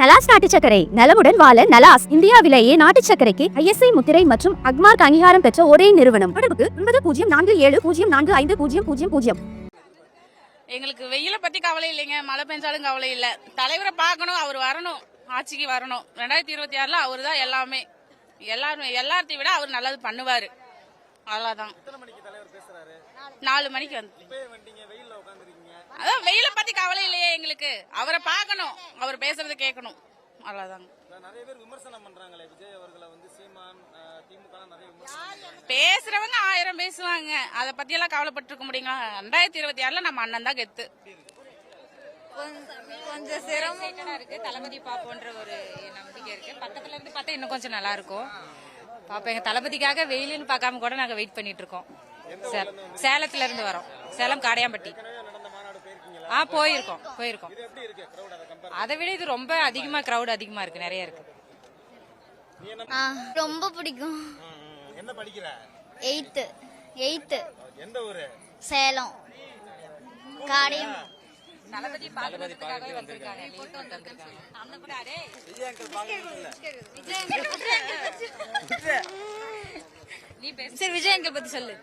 நலாஸ் நாட்டு சர்க்கரை நலமுடன் வாழ நலாஸ் இந்தியாவிலேயே நாட்டு சர்க்கரைக்கு ஐஎஸ்ஐ முத்திரை மற்றும் அக்மார்க் அங்கீகாரம் பெற்ற ஒரே நிறுவனம். தொடர்புக்கு ஒன்பது பூஜ்ஜியம் நான்கு ஏழு பூஜ்ஜியம் நான்கு ஐந்து பூஜ்ஜியம் பூஜ்ஜியம் பூஜ்ஜியம். எங்களுக்கு வெயில பத்தி கவலை இல்லைங்க. மழை பெஞ்சாலும் கவலை இல்ல. தலைவரை பார்க்கணும் அவர் வரணும். ஆட்சிக்கு வரணும். ரெண்டாயிரத்தி இருபத்தி ஆறுல அவர் தான் எல்லாமே. எல்லாரும் எல்லாத்தையும் விட அவர் நல்லது பண்ணுவாரு. அவ்வளவுதான். நாலு மணிக்கு வந்து. அதான் வெயில எங்களுக்கு அவரை பார்க்கணும். அவர் பேசுறத கேட்கணும். அவ்வளவுதாங்க நிறைய பேர் விமர்சனம் பண்றாங்களே. விஜய் அவர்களை வந்து சீமான் திமுக லாம் நிறைய விமர்சனம் பேசுறவங்க ஆயிரம் பேசுவாங்க. அதை பத்தி எல்லாம் கவலைப்பட்டு இருக்க முடியுங்களா? ரெண்டாயிரத்தி இருபத்தி ஆறுல நம்ம அண்ணன் தான் கெத்து. கொஞ்சம் சிரமமா. இருக்கு. தளபதி பாப்போன்ற ஒரு நம்பிக்கை இருக்கு. பக்கத்துல இருந்து பார்த்தா இன்னும் கொஞ்சம் நல்லா இருக்கும். பாப்போம் எங்க தளபதிக்காக வெயிலுன்னு பார்க்காம கூட நாங்க வெயிட் பண்ணிட்டு இருக்கோம். சே- சேலத்துல இருந்து வரோம். சேலம் காடையாம்பட்டி. ஆ போயிருக்கோம் போயிருக்கோம். அதை விட இது ரொம்ப அதிகமா கிரவுட் அதிகமா இருக்கு நிறைய இருக்கு. ரொம்ப பிடிக்கும். என்ன படிக்கிற? Eighth eighth. எந்த ஊரு? சேலம். காடையம் தளபதி பாக்குறதுக்காகவே வந்திருக்காங்க leave போட்டு வந்திருக்காங்க. அந்த கூட அடே, நீ பேசு சரி விஜய் அங்கிள் பத்தி சொல்லு.